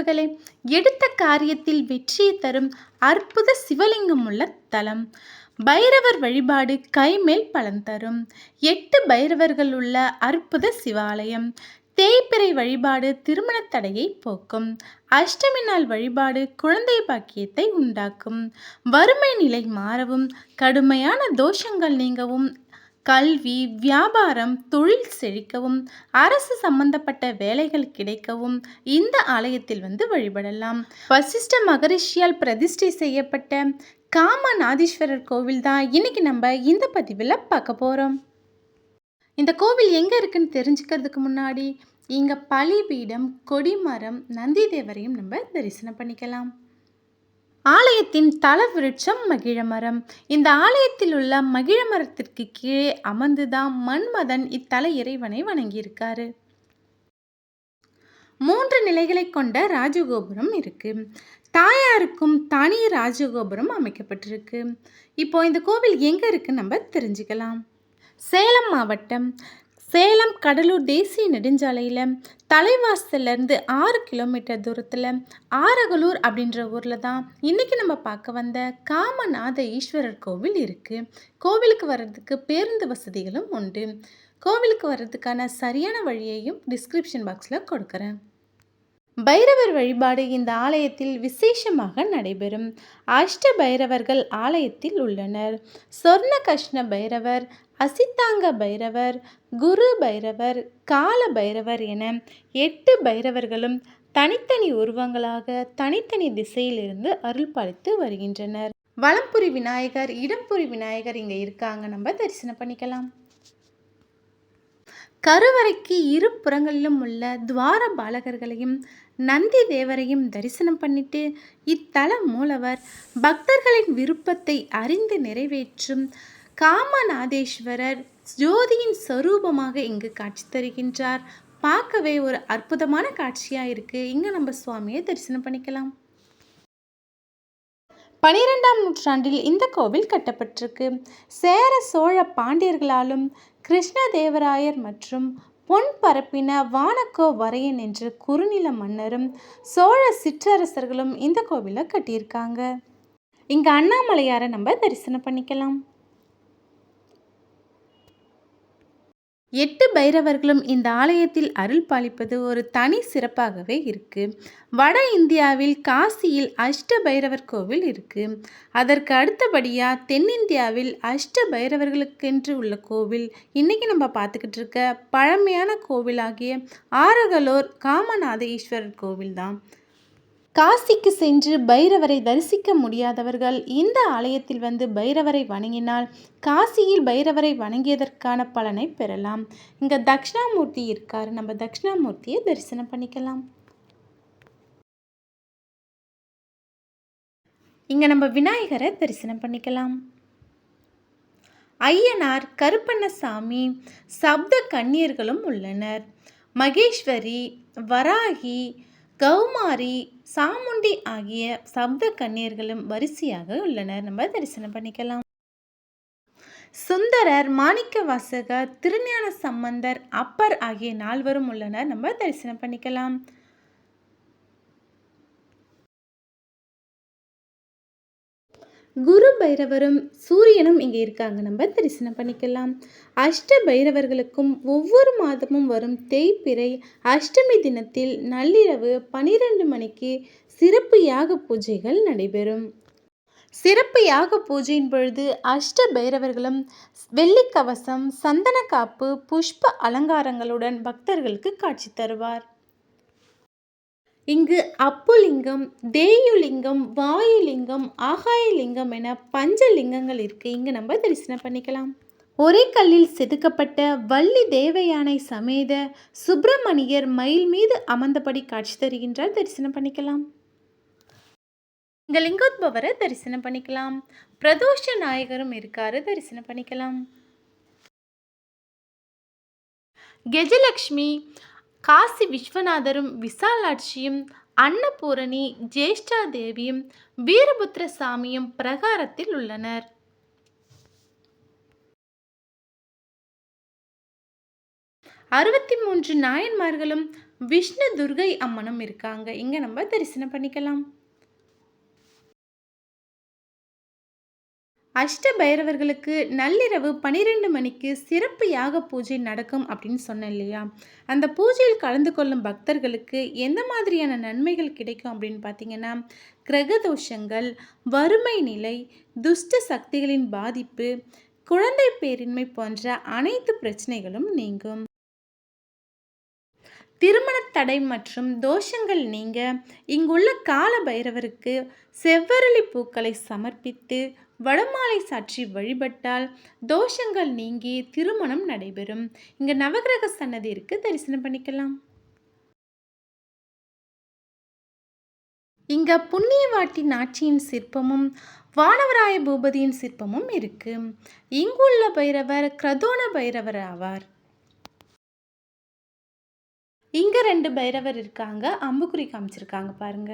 உறவுகளே எடுத்த காரியத்தில் வெற்றியை தரும் அற்புத சிவலிங்கம் உள்ள தலம். பைரவர் வழிபாடு கைமேல் பலன் தரும். எட்டு பைரவர்கள் உள்ள அற்புத சிவாலயம். தேய்பிறை வழிபாடு திருமணத் தடையை போக்கும். அஷ்டமி நாள் வழிபாடு குழந்தை பாக்கியத்தை உண்டாக்கும். வறுமை நிலை மாறவும் கடுமையான தோஷங்கள் நீங்கவும் கல்வி வியாபாரம் தொழில் செழிக்கவும் அரசு சம்பந்தப்பட்ட வேலைகள் கிடைக்கவும் இந்த ஆலயத்தில் வந்து வழிபடலாம். வசிஷ்ட மகரிஷியால் பிரதிஷ்டை செய்யப்பட்ட காமநாதீஸ்வரர் கோவில் தான் இன்னைக்கு நம்ம இந்த பதிவில் பார்க்க போகிறோம் இந்த கோவில் எங்கே இருக்குன்னு தெரிஞ்சுக்கிறதுக்கு முன்னாடி இங்கே பலிபீடம் கொடிமரம் நந்தி தேவரையும் நம்ம தரிசனம் பண்ணிக்கலாம். ஆலயத்தின் தல விருட்சம் மகிழமரம். இந்த ஆலயத்தில் உள்ள மகிழமரத்திற்கு கீழே அமர்ந்துதான் மன்மதன் இத்தல இறைவனை வணங்கியிருக்காரு. மூன்று நிலைகளை கொண்ட ராஜகோபுரம் இருக்கு. தாயாருக்கும் தனி ராஜகோபுரம் அமைக்கப்பட்டிருக்கு. இப்போ இந்த கோவில் எங்க இருக்கு நம்ம தெரிஞ்சுக்கலாம். சேலம் மாவட்டம் சேலம் கடலூர் தேசிய நெடுஞ்சாலையில் தலைவாசல்லேருந்து ஆறு கிலோமீட்டர் தூரத்தில் ஆரகலூர் அப்படின்ற ஊரில் தான் இன்றைக்கி நம்ம பார்க்க வந்த காமநாத ஈஸ்வரர் கோவில் இருக்குது கோவிலுக்கு வர்றதுக்கு பேருந்து வசதிகளும் உண்டு. கோவிலுக்கு வர்றதுக்கான சரியான வழியையும் டிஸ்கிரிப்ஷன் பாக்ஸில் கொடுக்குறேன். பைரவர் வழிபாடு இந்த ஆலயத்தில் விசேஷமாக நடைபெறும். அஷ்ட பைரவர்கள் ஆலயத்தில் உள்ளனர். சொர்ண கஷ்ண பைரவர் அசித்தாங்க பைரவர் குரு பைரவர் கால பைரவர் என எட்டு பைரவர்களும் தனித்தனி உருவங்களாக தனித்தனி திசையிலிருந்து அருள் பாலித்து வருகின்றனர். வலம்புரி விநாயகர் இடம்புரி விநாயகர் இங்கே இருக்காங்க. நம்ம தரிசனம் பண்ணிக்கலாம். கருவறைக்கு இரு புறங்களிலும் உள்ள துவார பாலகர்களையும் நந்தி தேவரையும் தரிசனம் பண்ணிட்டு இத்தல மூலவர் பக்தர்களின் விருப்பத்தை அறிந்து நிறைவேற்றும் காமநாதேஸ்வரர் ஜோதியின் சொரூபமாக இங்கு காட்சி தருகின்றார். பார்க்கவே ஒரு அற்புதமான காட்சியாக இருக்குது இங்கே நம்ம சுவாமியை தரிசனம் பண்ணிக்கலாம். பனிரெண்டாம் நூற்றாண்டில் இந்த கோவில் கட்டப்பட்டிருக்கு. சேர சோழ பாண்டியர்களாலும் கிருஷ்ணதேவராயர் மற்றும் பொன் பரப்பின வானக்கோ வரையன் என்ற குறுநில மன்னரும் சோழ சிற்றரசர்களும் இந்த கோவிலை கட்டியிருக்காங்க. இங்கே அண்ணாமலையாரை நம்ம தரிசனம் பண்ணிக்கலாம். எட்டு பைரவர்களும் இந்த ஆலயத்தில் அருள் பாலிப்பது ஒரு தனி சிறப்பாகவே இருக்கு. வட இந்தியாவில் காசியில் அஷ்ட பைரவர் கோவில் இருக்கு. அதற்கு அடுத்தபடியாக தென்னிந்தியாவில் அஷ்ட பைரவர்களுக்கென்று உள்ள கோவில். இன்னைக்கு நம்ம பார்த்துக்கிட்டு இருக்க பழமையான கோவிலாகிய ஆரகலோர் காமநாத ஈஸ்வரர் கோவில் தான் காசிக்கு சென்று பைரவரை தரிசிக்க முடியாதவர்கள் இந்த ஆலயத்தில் வந்து பைரவரை வணங்கினால் காசியில் பைரவரை வணங்கியதற்கான பலனை பெறலாம். இங்கே தக்ஷணாமூர்த்தி இருக்கார். நம்ம தக்ஷணாமூர்த்தியை தரிசனம் பண்ணிக்கலாம். இங்கே நம்ம விநாயகரை தரிசனம் பண்ணிக்கலாம். ஐயனார் கருப்பண்ணசாமி சப்த கன்னியர்களும் உள்ளனர். மகேஸ்வரி வராகி கௌமாரி சாமுண்டி ஆகிய சப்த கன்னியர்களும் வரிசையாக உள்ளனர் நம்ம தரிசனம் பண்ணிக்கலாம். சுந்தரர் மாணிக்க வாசகர் திருஞான சம்பந்தர் அப்பர் ஆகிய நால்வரும் உள்ளனர். நம்ம தரிசனம் பண்ணிக்கலாம். குரு பைரவரும் சூரியனும் இங்கே இருக்காங்க. நம்ம தரிசனம் பண்ணிக்கலாம். அஷ்ட பைரவர்களுக்கும் ஒவ்வொரு மாதமும் வரும் தேய்பிறை அஷ்டமி தினத்தில் நள்ளிரவு பனிரெண்டு மணிக்கு சிறப்பு யாக பூஜைகள் நடைபெறும். சிறப்பு யாக பூஜையின் பொழுது அஷ்ட பைரவர்களும் வெள்ளிக்கவசம் சந்தன காப்பு புஷ்ப அலங்காரங்களுடன் பக்தர்களுக்கு காட்சி தருவார். இங்கு அப்புலிங்கம் தேயுலிங்கம் வாயுலிங்கம் ஆகாயலிங்கம் என பஞ்சலிங்கங்கள் இருக்கு. இருக்குது இங்கு நம்ம தரிசனம் பண்ணிக்கலாம். ஒரே கல்லில் செதுக்கப்பட்ட வள்ளி தேவயானை சமேத சுப்பிரமணியர் மயில் மீது அமர்ந்தபடி காட்சி தருகின்றார். தரிசனம் பண்ணிக்கலாம். இங்கே லிங்கோத்பவரை தரிசனம் பண்ணிக்கலாம். பிரதோஷ நாயகரும் இருக்காரு. தரிசனம் பண்ணிக்கலாம். கெஜலக்ஷ்மி காசி விஸ்வநாதரும் விசாலாட்சியும் அன்னபூரணி ஜேஷ்டா தேவியும் வீரபுத்திர சாமியும் பிரகாரத்தில் உள்ளனர். அறுபத்தி மூன்று நாயன்மார்களும் விஷ்ணு துர்கை அம்மனும் இருக்காங்க. இங்கே நம்ம தரிசனம் பண்ணிக்கலாம். அஷ்ட பைரவர்களுக்கு நள்ளிரவு பனிரெண்டு மணிக்கு சிறப்பு யாக பூஜை நடக்கும் அப்படின்னு சொன்னேன் இல்லையா? அந்த பூஜையில் கலந்து கொள்ளும் பக்தர்களுக்கு எந்த மாதிரியான நன்மைகள் கிடைக்கும் அப்படின்னு பார்த்தீங்கன்னா கிரகதோஷங்கள் வறுமை நிலை துஷ்ட சக்திகளின் பாதிப்பு குழந்தை பேரின்மை போன்ற அனைத்து பிரச்சனைகளும் நீங்கும். திருமண தடை மற்றும் தோஷங்கள் நீங்க இங்குள்ள கால பைரவருக்கு செவ்வரளி பூக்களை சமர்ப்பித்து வடமாலை சாற்றி வழிபட்டால் தோஷங்கள் நீங்கி திருமணம் நடைபெறும். இங்கே நவகிரக சன்னதி தரிசனம் பண்ணிக்கலாம். இங்க புண்ணியவாட்டி நாச்சியின் சிற்பமும் வானவராய பூபதியின் சிற்பமும் இருக்கு. இங்குள்ள பைரவர் கிரதோண பைரவர் ஆவார். இங்க ரெண்டு பைரவர் இருக்காங்க அம்புக்குறி காமிச்சிருக்காங்க பாருங்க.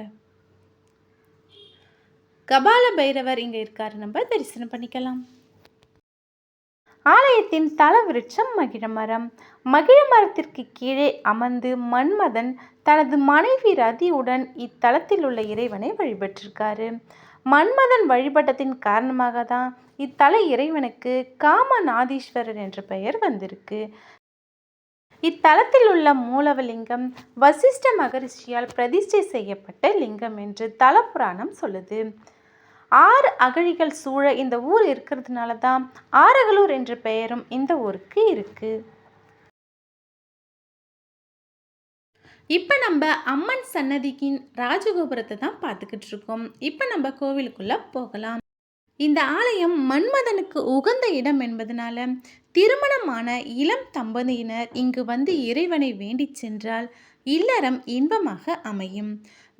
கபால பைரவர் இங்க இருக்காரு. நம்ம தரிசனம் பண்ணிக்கலாம். ஆலயத்தின் தல விருட்சம் மகிழ மரம். மகிழ மரத்திற்கு கீழே அமர்ந்து மன்மதன் தனது மனைவி ரதியுடன் இத்தலத்தில் உள்ள இறைவனை வழிபட்டிருக்காரு. மன்மதன் வழிபட்டத்தின் காரணமாக தான் இத்தல இறைவனுக்கு காமநாதீஸ்வரர் என்ற பெயர் வந்திருக்கு. இத்தலத்தில் உள்ள மூலவலிங்கம் வசிஷ்ட மகரிஷியால் பிரதிஷ்டை செய்யப்பட்ட லிங்கம் என்று தல புராணம் சொல்லுது. ஆறு அகழிகள் சூழ இந்த ஊர் இருக்கிறதுனால தான் ஆரகலூர் என்ற பெயரும் இந்த ஊருக்கு இருக்கு. இப்போ நம்ம அம்மன் சன்னதிக்கின் ராஜகோபுரத்தை தான் பார்த்துக்கிட்டு இருக்கோம். இப்போ நம்ம கோவிலுக்குள்ள போகலாம். இந்த ஆலயம் மன்மதனுக்கு உகந்த இடம் என்பதனால திருமணமான இளம் தம்பதியினர் இங்கு வந்து இறைவனை வேண்டிச் சென்றால் இல்லறம் இன்பமாக அமையும்.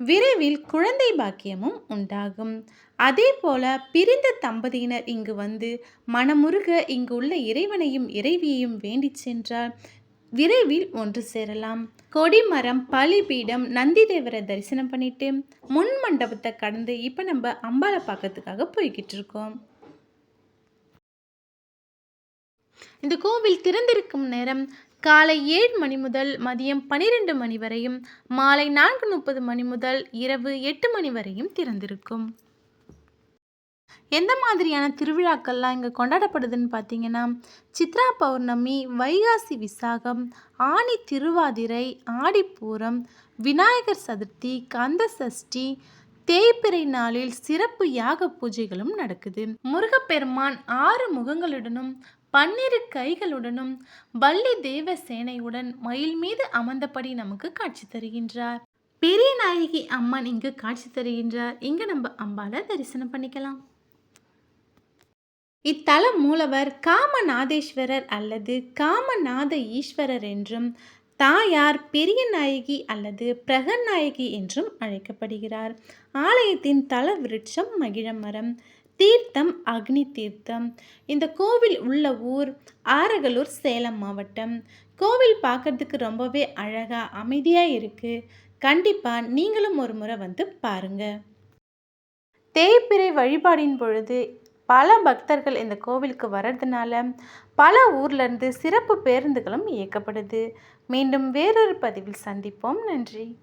விரைவில் குழந்தை பாக்கியமும் உண்டாகும். அதே போல பிரிந்த தம்பதியினர் இங்கு வந்து மனமுருக இங்கு உள்ள இறைவனையும் இறைவியையும் வேண்டிச் சென்றால் விரைவில் ஒன்று சேரலாம். கொடிமரம் பலிபீடம் நந்தி தேவரை தரிசனம் பண்ணிட்டு முன் மண்டபத்தை கடந்து இப்போ நம்ம அம்பாலை பார்க்கறதுக்காக போய்கிட்டு இருக்கோம். இந்த கோவில் திறந்திருக்கும் நேரம் காலை ஏழு மணி முதல் மதியம் பனிரெண்டு மணி வரையும் மாலை நான்கு முப்பது மணி முதல் இரவு எட்டு மணி வரையும் திறந்திருக்கும். எந்த மாதிரியான திருவிழாக்கள்லாம் இங்கே கொண்டாடப்படுதுன்னு பார்த்தீங்கன்னா சித்ரா பௌர்ணமி வைகாசி விசாகம் ஆணி திருவாதிரை ஆடிப்பூரம் விநாயகர் சதுர்த்தி கந்த சஷ்டி தேய்பிறை நாளில் சிறப்பு யாக பூஜைகளும் நடக்குது. முருகப்பெருமான் ஆறு முகங்களுடனும் பன்னிரு கைகளுடனும் வள்ளி தேவ சேனையுடன் மயில் மீது அமர்ந்தபடி நமக்கு காட்சி தருகின்றார். பெரிய நாயகி அம்மன் இங்கு காட்சி தருகின்றார். இங்கு நம்ம அம்பால தரிசனம் பண்ணிக்கலாம். இத்தல மூலவர் காமநாதேஸ்வரர் அல்லது காமநாத ஈஸ்வரர் என்றும் தாயார் பெரிய நாயகி அல்லது பிரகநாயகி என்றும் அழைக்கப்படுகிறார். ஆலயத்தின் தல விருட்சம் மகிழமரம் தீர்த்தம் அக்னி தீர்த்தம். இந்த கோவில் உள்ள ஊர் ஆரகலூர் சேலம் மாவட்டம். கோவில் பார்க்கறதுக்கு ரொம்பவே அழகாக அமைதியாக இருக்குது கண்டிப்பாக நீங்களும் ஒரு முறை வந்து பாருங்கள் தேய்பிறை வழிபாடின் பொழுது பல பக்தர்கள் இந்த கோவிலுக்கு வர்றதுனால பல ஊர்லேருந்து சிறப்பு பேருந்துகளும் இயக்கப்படுது. மீண்டும் வேறொரு பதிவில் சந்திப்போம். நன்றி.